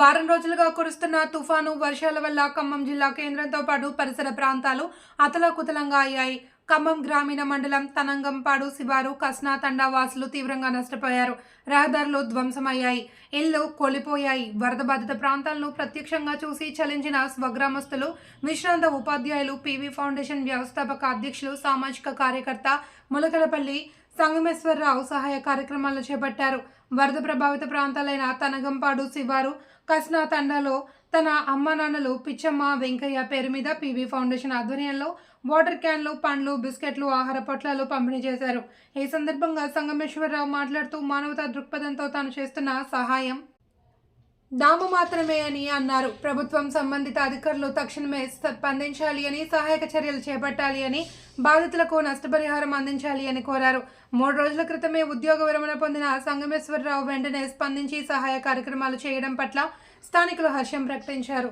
వారం రోజులుగా కురుస్తున్న తుఫాను వర్షాల వల్ల ఖమ్మం జిల్లా కేంద్రంతో పాటు పరిసర ప్రాంతాలు అతలాకుతలంగా అయ్యాయి. ఖమ్మం గ్రామీణ మండలం తనంగంపాడు శివారు కస్నా తండా వాసులు తీవ్రంగా నష్టపోయారు. రహదారులు ధ్వంసమయ్యాయి. ఇళ్ళు కోల్పోయాయి. వరద బాధిత ప్రాంతాలను ప్రత్యక్షంగా చూసి చలించిన స్వగ్రామస్తులు విశ్రాంత ఉపాధ్యాయులు పివి ఫౌండేషన్ వ్యవస్థాపక అధ్యక్షులు సామాజిక కార్యకర్త ములకలపల్లి సంగమేశ్వరరావు సహాయ కార్యక్రమాలు చేపట్టారు. వరద ప్రభావిత ప్రాంతాలైన తనగంపాడు శివారు కస్నా తండాలో తన అమ్మ నాన్నలు పిచ్చమ్మ వెంకయ్య పేరు మీద పీవీ ఫౌండేషన్ ఆధ్వర్యంలో వాటర్ క్యాన్లు పండ్లు బిస్కెట్లు ఆహార పొట్లాలు పంపిణీ చేశారు. ఈ సందర్భంగా సంగమేశ్వరరావు మాట్లాడుతూ మానవతా దృక్పథంతో తాను చేస్తున్న సహాయం దాము మాత్రమే అని అన్నారు. ప్రభుత్వం సంబంధిత అధికారులు తక్షణమే స్పందించాలి అని సహాయక చర్యలు చేపట్టాలి అని బాధితులకు నష్టపరిహారం అందించాలి అని కోరారు. మూడు రోజుల క్రితమే ఉద్యోగ విరమణ పొందిన సంగమేశ్వరరావు వెంటనే స్పందించి సహాయ కార్యక్రమాలు చేయడం పట్ల స్థానికులు హర్షం ప్రకటించారు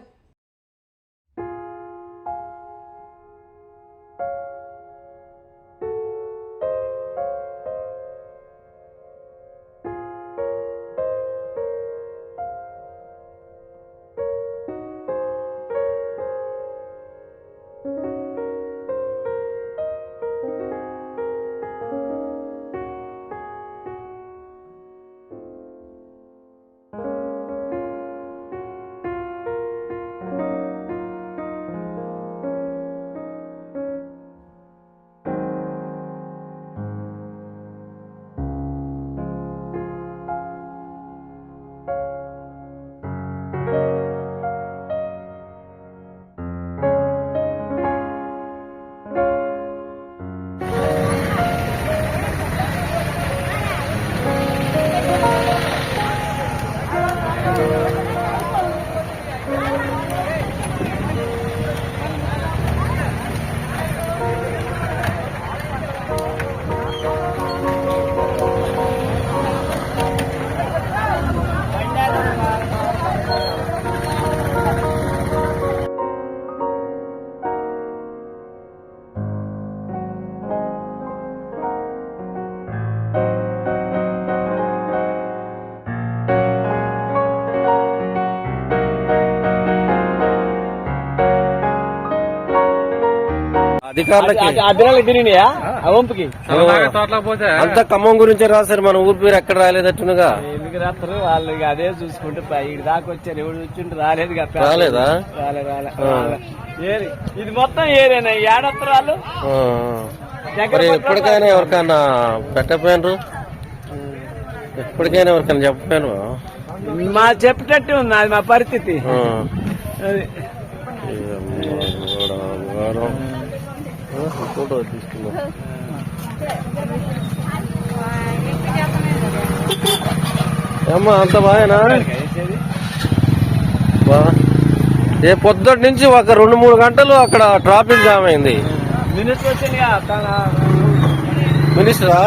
అధికారులకి. తిరిగినాయా? ఆ. వంపుకి? అంత ఖమ్మం గురించి రాశారు మన ఊరి పేరు ఎక్కడ రాలేదట్టునుగా. ఎందుకు రాస్తారు? వాళ్ళు ఇక అదే చూసుకుంటే పై- ఈడ దాకా వచ్చారు. ఎవడు వచ్చింటే రాలేదు కదా రాలేదా? రాలే రాలే. రాలే. ఏరి ఇది మొత్తం ఏరేనా? ఏడత్తరు వాళ్ళు. మరి ఎప్పటికైనా ఎవరికైనా పెట్టపోయినరు ఎప్పటికైనా ఎవరికైనా చెప్పపోయారు మా చెప్పేటట్టు ఉంది. అది మా పరిస్థితి. అది. ఫోటో తీసుకున్నాం ఏమ్మా అంత బాగానా? బా. ఏ పొద్దుటి నుంచి ఒక రెండు మూడు గంటలు అక్కడ ట్రాఫిక్ జామ్ అయింది. తన మినిస్టరా?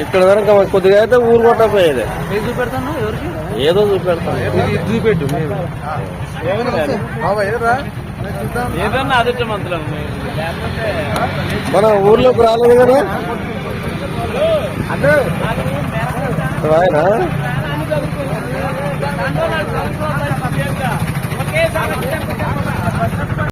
ఇక్కడ కనుక కొద్దిగా అయితే ఊరు ఎవరికి? ఏదో చూపెడతాం. చూపెట్టు మన ఊర్లోకి రాలేదు కదా? ఆయన